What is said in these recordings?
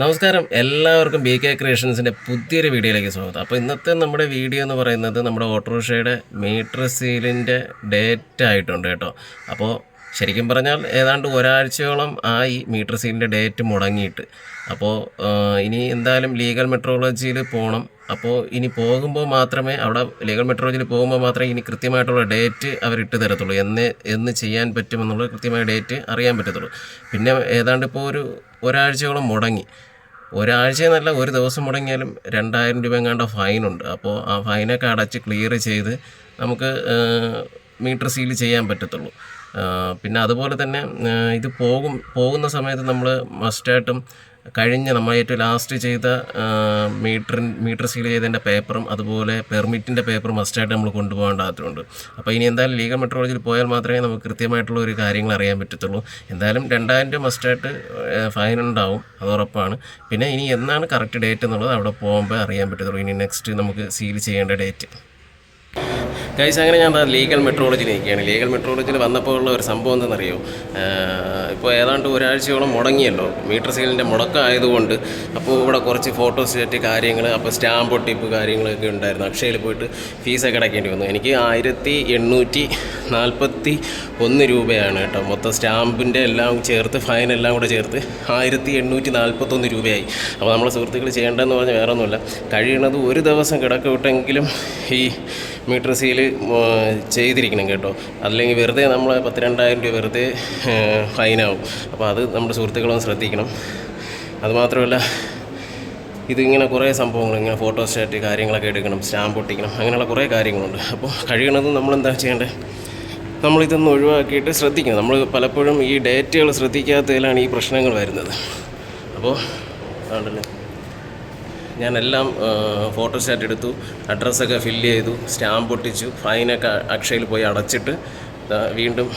നമസ്കാരം. എല്ലാവർക്കും B K ക്രിയേഷൻസിന്റെ പുതിയൊരു വീഡിയോയിലേക്ക് സ്വാഗതം. അപ്പോൾ ഇന്നത്തെ നമ്മുടെ വീഡിയോ എന്ന് പറയുന്നത് നമ്മുടെ ഓട്ടോറിക്ഷയുടെ മീറ്റർ സീലിന്റെ ഡേറ്റ് ആയിട്ടുണ്ട് കേട്ടോ. അപ്പോൾ ശരിക്കും പറഞ്ഞാൽ ഏതാണ്ട് ഒരാഴ്ചയോളം ആയി മീറ്റർ സീലിന്റെ ഡേറ്റ് മുടങ്ങിയിട്ട്. അപ്പോൾ ഇനി എന്തായാലും ലീഗൽ മെട്രോളജിയിൽ പോകണം അപ്പോൾ ഇനി പോകുമ്പോൾ മാത്രമേ അവിടെ ലീഗൽ മെട്രോളജിയിൽ പോകുമ്പോൾ മാത്രമേ ഇനി കൃത്യമായിട്ടുള്ള ഡേറ്റ് അവർ ഇട്ട് തരത്തുള്ളൂ. എന്ന് എന്ന് ചെയ്യാൻ പറ്റുമെന്നുള്ള കൃത്യമായ ഡേറ്റ് അറിയാൻ പറ്റത്തുള്ളൂ. പിന്നെ ഏതാണ്ട് ഇപ്പോൾ ഒരു ഒരാഴ്ചയോളം മുടങ്ങി. ഒരാഴ്ച എന്നല്ല ഒരു ദിവസം മുടങ്ങിയാലും രണ്ടായിരം രൂപ എങ്ങാണ്ട് ഫൈനുണ്ട് അപ്പോൾ ആ ഫൈനൊക്കെ അടച്ച് ക്ലിയർ ചെയ്ത് നമുക്ക് മീറ്റർ സീൽ ചെയ്യാൻ പറ്റത്തുള്ളൂ. പിന്നെ അതുപോലെ തന്നെ ഇത് പോകും പോകുന്ന സമയത്ത് നമ്മൾ മസ്റ്റായിട്ടും കഴിഞ്ഞ നമ്മൾ ഏറ്റവും ലാസ്റ്റ് ചെയ്ത മീറ്റർ മീറ്റർ സീൽ ചെയ്തതിന്റെ പേപ്പറും അതുപോലെ പെർമിറ്റിന്റെ പേപ്പറും മസ്റ്റായിട്ട് നമ്മൾ കൊണ്ടുപോകേണ്ടതായിട്ടുണ്ട് അപ്പോൾ ഇനി എന്തായാലും ലീഗൽ മെട്രോളജിയിൽ പോയാൽ മാത്രമേ നമുക്ക് കൃത്യമായിട്ടുള്ള ഒരു കാര്യങ്ങൾ അറിയാൻ പറ്റത്തുള്ളൂ. എന്തായാലും രണ്ടായിരം രൂപ മസ്റ്റായിട്ട് ഫൈൻ ഉണ്ടാവും അത് ഉറപ്പാണ്. പിന്നെ ഇനി എന്നാണ് കറക്റ്റ് ഡേറ്റ് എന്നുള്ളത് അവിടെ പോകുമ്പോൾ അറിയാൻ പറ്റത്തുള്ളൂ. ഇനി നെക്സ്റ്റ് നമുക്ക് സീൽ ചെയ്യേണ്ട ഡേറ്റ് ഗൈസ് അങ്ങനെ ഞാൻ ലീഗൽ മെട്രോളജിയിൽ നിൽക്കുകയാണ് ലീഗൽ മെട്രോളജിയിൽ വന്നപ്പോൾ ഉള്ള ഒരു സംഭവം എന്താണെന്നറിയോ? ഇപ്പോൾ ഏതാണ്ട് ഒരാഴ്ചയോളം മുടങ്ങിയല്ലോ. മീറ്റർ സെയിലിന്റെ മുടക്കമായതുകൊണ്ട് അപ്പോൾ ഇവിടെ കുറച്ച് ഫോട്ടോ സെറ്റ് കാര്യങ്ങൾ അപ്പോൾ സ്റ്റാമ്പ് ഒട്ടിപ്പ് കാര്യങ്ങളൊക്കെ ഉണ്ടായിരുന്നു. അക്ഷയയിൽ പോയിട്ട് ഫീസൊക്കെ അടയ്ക്കേണ്ടി വന്നു. എനിക്ക് ആയിരത്തി എണ്ണൂറ്റി നാൽപ്പത്തി ഒന്ന് രൂപയാണ് കേട്ടോ. മൊത്തം സ്റ്റാമ്പിന്റെ എല്ലാം ചേർത്ത് ഫൈൻ എല്ലാം കൂടെ ചേർത്ത് ആയിരത്തി എണ്ണൂറ്റി നാൽപ്പത്തൊന്ന് രൂപയായി. അപ്പോൾ നമ്മളെ സുഹൃത്തുക്കൾ ചെയ്യേണ്ടതെന്ന് പറഞ്ഞാൽ വേറെ ഒന്നുമില്ല കഴിയണത് ഒരു ദിവസം കിടക്ക വിട്ടെങ്കിലും ഈ മീറ്റർ സീൽ ചെയ്തിരിക്കണം കേട്ടോ. അല്ലെങ്കിൽ വെറുതെ നമ്മൾ പത്ത് രണ്ടായിരം രൂപ വെറുതെ ഫൈനാവും. അപ്പോൾ അത് നമ്മുടെ സുഹൃത്തുക്കളൊന്ന് ശ്രദ്ധിക്കണം. അതുമാത്രമല്ല ഇതിങ്ങനെ കുറേ സംഭവങ്ങൾ ഇങ്ങനെ ഫോട്ടോ സ്റ്റാറ്റ് കാര്യങ്ങളൊക്കെ എടുക്കണം സ്റ്റാമ്പ് ഒട്ടിക്കണം അങ്ങനെയുള്ള കുറേ കാര്യങ്ങളുണ്ട്. അപ്പോൾ കഴിയണതും നമ്മളെന്താ ചെയ്യേണ്ടത്? നമ്മളിതൊന്ന് ഒഴിവാക്കിയിട്ട് ശ്രദ്ധിക്കണം. നമ്മൾ പലപ്പോഴും ഈ ഡേറ്റുകൾ ശ്രദ്ധിക്കാത്തതിലാണ് ഈ പ്രശ്നങ്ങൾ വരുന്നത്. അപ്പോൾ ആണല്ലേ? ഞാനെല്ലാം ഫോട്ടോസ്റ്റാറ്റ് എടുത്തു അഡ്രസ്സൊക്കെ ഫില്ല് ചെയ്തു സ്റ്റാമ്പ് ഒട്ടിച്ചു ഫൈനൊക്കെ അക്ഷയിൽ പോയി അടച്ചിട്ട് വീണ്ടും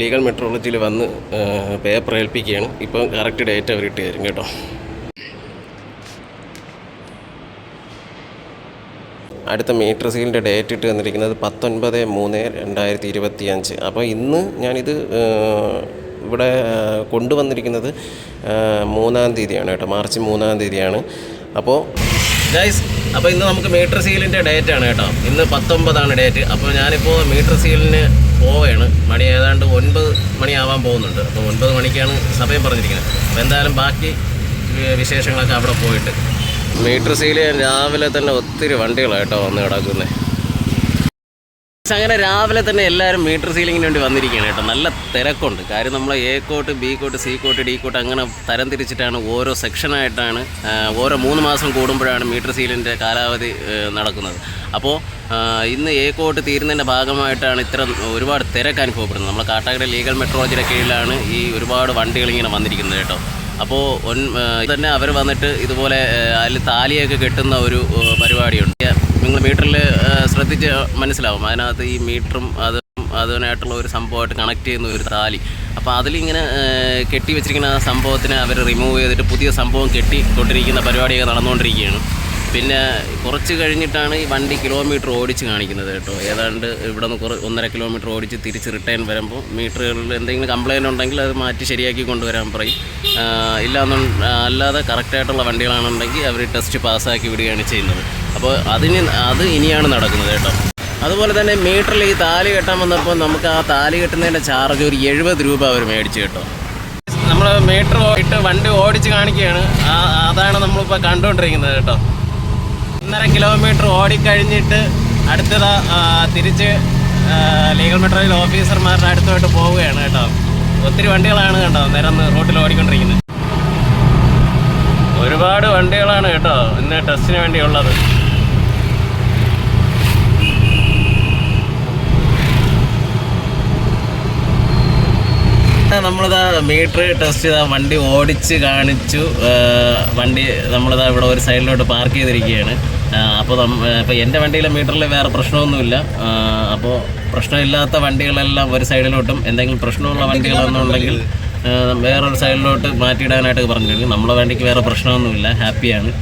ലീഗൽ മെട്രോളജിയിൽ വന്ന് പേപ്പർ ഏൽപ്പിക്കുകയാണ്. ഇപ്പം കറക്റ്റ് ഡേറ്റ് അവർ ഇട്ട് തരും കേട്ടോ. അടുത്ത മീറ്റർ സീലിന്റെ ഡേറ്റ് ഇട്ട് തന്നിരിക്കുന്നത് പത്തൊൻപത് മൂന്ന് രണ്ടായിരത്തി ഇരുപത്തി അഞ്ച് അപ്പോൾ ഇന്ന് ഞാനിത് ഇവിടെ കൊണ്ടുവന്നിരിക്കുന്നത് മൂന്നാം തീയതിയാണ് കേട്ടോ. മാർച്ച് മൂന്നാം തീയതിയാണ്. അപ്പോൾ ഗൈസ് അപ്പോൾ ഇന്ന് നമുക്ക് മീറ്റർ സീലിന്റെ ഡേറ്റ് ആണ് കേട്ടോ. ഇന്ന് പത്തൊമ്പതാണ് ഡേറ്റ്. അപ്പോൾ ഞാനിപ്പോൾ മീറ്റർ സീലിന് പോവുകയാണ്. മണി ഏതാണ്ട് ഒൻപത് മണിയാവാൻ പോകുന്നുണ്ട്. അപ്പോൾ ഒൻപത് മണിക്കാണ് സമയം പറഞ്ഞിരിക്കുന്നത്. അപ്പോൾ എന്തായാലും ബാക്കി വിശേഷങ്ങളൊക്കെ അവിടെ പോയിട്ട്. മീറ്റർ സീൽ രാവിലെ തന്നെ ഒത്തിരി വണ്ടികളായിട്ടോ വന്ന് കിടക്കുന്നത് അങ്ങനെ രാവിലെ തന്നെ എല്ലാവരും മീറ്റർ സീലിങ്ങിന് വേണ്ടി വന്നിരിക്കുകയാണ് കേട്ടോ. നല്ല തിരക്കുണ്ട്. കാര്യം നമ്മൾ A coat B coat C coat D coat അങ്ങനെ തരം തിരിച്ചിട്ടാണ് ഓരോ സെക്ഷനായിട്ടാണ് ഓരോ മൂന്ന് മാസം കൂടുമ്പോഴാണ് മീറ്റർ സീലിന്റെ കാലാവധി നടക്കുന്നത്. അപ്പോൾ ഇന്ന് എ കോട്ട് തീരുന്നതിന്റെ ഭാഗമായിട്ടാണ് ഇത്ര ഒരുപാട് തിരക്ക് അനുഭവപ്പെടുന്നത്. നമ്മൾ കാട്ടാക്കട ലീഗൽ മെട്രോളജിയുടെ കീഴിലാണ് ഈ ഒരുപാട് വണ്ടികൾ ഇങ്ങനെ വന്നിരിക്കുന്നത് കേട്ടോ. അപ്പോൾ തന്നെ അവർ വന്നിട്ട് ഇതുപോലെ അതിൽ താലിയൊക്കെ കെട്ടുന്ന ഒരു പരിപാടിയുണ്ട്. നിങ്ങൾ മീറ്ററിൽ ശ്രദ്ധിച്ച് മനസ്സിലാവും. അതിനകത്ത് ഈ മീറ്ററും അത് അതിനായിട്ടുള്ള ഒരു സംഭവമായിട്ട് കണക്ട് ചെയ്യുന്ന ഒരു താലി. അപ്പോൾ അതിലിങ്ങനെ കെട്ടി വെച്ചിരിക്കുന്ന ആ സംഭവത്തിനെ അവർ റിമൂവ് ചെയ്തിട്ട് പുതിയ സംഭവം കെട്ടി കൊണ്ടിരിക്കുന്ന പരിപാടിയൊക്കെ നടന്നുകൊണ്ടിരിക്കുകയാണ്. പിന്നെ കുറച്ച് കഴിഞ്ഞിട്ടാണ് ഈ വണ്ടി കിലോമീറ്റർ ഓടിച്ച് കാണിക്കുന്നത് കേട്ടോ. ഏതാണ്ട് ഇവിടെ നിന്ന് കുറേ ഒന്നര കിലോമീറ്റർ ഓടിച്ച് തിരിച്ച് റിട്ടേൺ വരുമ്പോൾ മീറ്ററുകളിൽ എന്തെങ്കിലും കംപ്ലയിന്റ് ഉണ്ടെങ്കിൽ അത് മാറ്റി ശരിയാക്കി കൊണ്ടുവരാൻ പറയും. ഇല്ലാന്നു അല്ലാതെ കറക്റ്റായിട്ടുള്ള വണ്ടികളാണെന്നുണ്ടെങ്കിൽ അവർ ടെസ്റ്റ് പാസ്സാക്കി വിടുകയാണ് ചെയ്യുന്നത്. അപ്പോൾ അതിന് അത് ഇനിയാണ് നടക്കുന്നത് കേട്ടോ. അതുപോലെ തന്നെ മീറ്ററിൽ ഈ താലി കെട്ടാൻ വന്നപ്പോൾ നമുക്ക് ആ താലി കെട്ടുന്നതിന്റെ ചാർജ് ഒരു എഴുപത് രൂപ അവർ മേടിച്ചു കേട്ടോ. നമ്മൾ മീറ്റർ ഇട്ട് വണ്ടി ഓടിച്ച് കാണിക്കുകയാണ്. അതാണ് നമ്മളിപ്പോൾ കണ്ടുകൊണ്ടിരിക്കുന്നത് കേട്ടോ. ഒന്നര കിലോമീറ്റർ ഓടിക്കഴിഞ്ഞിട്ട് അടുത്തത് തിരിച്ച് ലീഗൽ മെട്രോയിൽ ഓഫീസർമാരുടെ അടുത്തോട്ട് പോവുകയാണ് കേട്ടോ. ഒത്തിരി വണ്ടികളാണ് കേട്ടോ നേരം റോട്ടിൽ ഓടിക്കൊണ്ടിരിക്കുന്നത്. ഒരുപാട് വണ്ടികളാണ് കേട്ടോ ഇന്ന് ടെസ്റ്റിന് വേണ്ടിയുള്ളത്. നമ്മളിതാ മീറ്റർ ടെസ്റ്റ് ചെയ്താൽ വണ്ടി ഓടിച്ച് കാണിച്ചു. വണ്ടി നമ്മളിതാ ഇവിടെ ഒരു സൈഡിലോട്ട് പാർക്ക് ചെയ്തിരിക്കുകയാണ്. അപ്പോൾ ഇപ്പോൾ എന്റെ വണ്ടിയിലെ മീറ്ററിൽ വേറെ പ്രശ്നമൊന്നുമില്ല. അപ്പോൾ പ്രശ്നമില്ലാത്ത വണ്ടികളെല്ലാം ഒരു സൈഡിലോട്ടും എന്തെങ്കിലും പ്രശ്നമുള്ള വണ്ടികളെന്നുണ്ടെങ്കിൽ വേറൊരു സൈഡിലോട്ട് മാറ്റിയിടാനായിട്ട് പറഞ്ഞിട്ടുണ്ട്. നമ്മളെ വണ്ടിക്ക് വേറെ പ്രശ്നമൊന്നുമില്ല. ഹാപ്പിയാണ്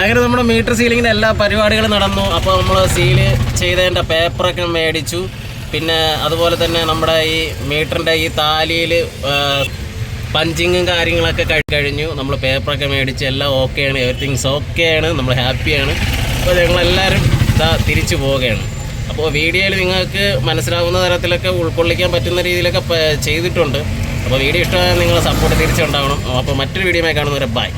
അങ്ങനെ നമ്മുടെ മീറ്റർ സീലിങ്ങിന്റെ എല്ലാ പരിപാടികളും നടന്നു. അപ്പോൾ നമ്മൾ സീൽ ചെയ്തതിന്റെ പേപ്പറൊക്കെ മേടിച്ചു. പിന്നെ അതുപോലെ തന്നെ നമ്മുടെ ഈ മീറ്ററിന്റെ ഈ താലിയിൽ പഞ്ചിങ്ങും കാര്യങ്ങളൊക്കെ കഴിഞ്ഞു. നമ്മൾ പേപ്പറൊക്കെ മേടിച്ച് എല്ലാം ഓക്കെയാണ്. എവറിത്തിങ്സ് ഓക്കെയാണ്. നമ്മൾ ഹാപ്പിയാണ്. അപ്പോൾ ഞങ്ങളെല്ലാവരും ഇതാ തിരിച്ചു പോവുകയാണ്. അപ്പോൾ വീഡിയോയിൽ നിങ്ങൾക്ക് മനസ്സിലാവുന്ന തരത്തിലൊക്കെ ഉൾക്കൊള്ളിക്കാൻ പറ്റുന്ന രീതിയിലൊക്കെ ചെയ്തിട്ടുണ്ട്. അപ്പോൾ വീഡിയോ ഇഷ്ടമായ നിങ്ങൾ സപ്പോർട്ട് തിരിച്ചുണ്ടാവണം അപ്പോൾ മറ്റൊരു വീഡിയോ കാണുന്നവരെ ബൈ